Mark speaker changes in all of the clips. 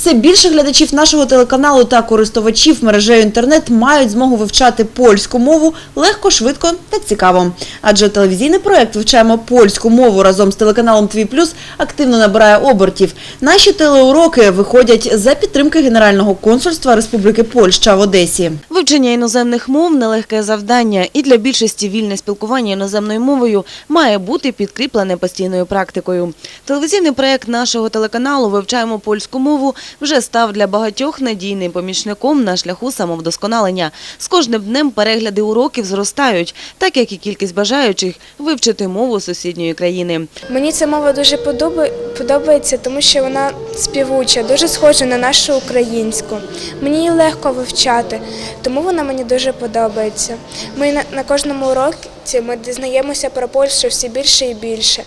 Speaker 1: Все більше глядачів нашого телеканалу та користувачів мережею інтернет мають змогу вивчати польську мову легко, швидко та цікаво. Адже телевізійний проект «Вивчаємо польську мову» разом з телеканалом «Твій плюс» активно набирає обертів. Наші телеуроки виходять за підтримки Генерального консульства Республіки Польща в Одесі.
Speaker 2: Вивчення іноземних мов – нелегке завдання, і для більшості вільне спілкування іноземною мовою має бути підкріплене постійною практикою. Телевізійний проєкт нашого телеканалу «Вивчаємо польську мову» вже став для багатьох надійним помічником на шляху самовдосконалення. З кожним днем перегляди уроків зростають, так як і кількість бажаючих вивчити мову сусідньої країни.
Speaker 3: Мені ця мова дуже подоба- подобається, тому що вона співуча, дуже схожа на нашу українську. Мені її легко вивчати, тому вона мені дуже подобається. Ми на, на кожному уроці ми дізнаємося про Польщу все більше і більше,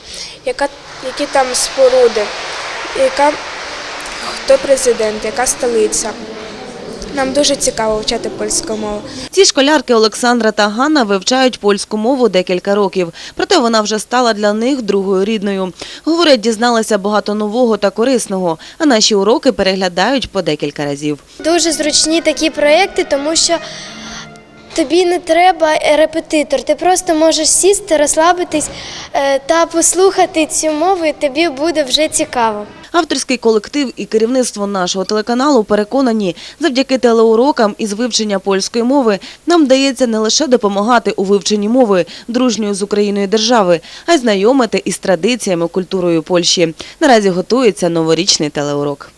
Speaker 3: яка, які там споруди, яка, хто президент, яка столиця. Нам дуже цікаво вчати польську мову.
Speaker 2: Ці школярки Олександра та Ганна вивчають польську мову декілька років, проте вона вже стала для них другою рідною. Говорять, дізналися багато нового та корисного, а наші уроки переглядають по декілька разів.
Speaker 4: Дуже зручні такі проекти, тому що тобі не треба репетитор. Ти просто можеш сісти, розслабитись е, та послухати цю мову, і тобі буде вже цікаво.
Speaker 2: Авторський колектив і керівництво нашого телеканалу переконані, завдяки телеурокам із вивчення польської мови нам вдається не лише допомагати у вивченні мови дружньої з Україною держави, а й знайомити із традиціями, культурою Польщі. Наразі готується новорічний телеурок.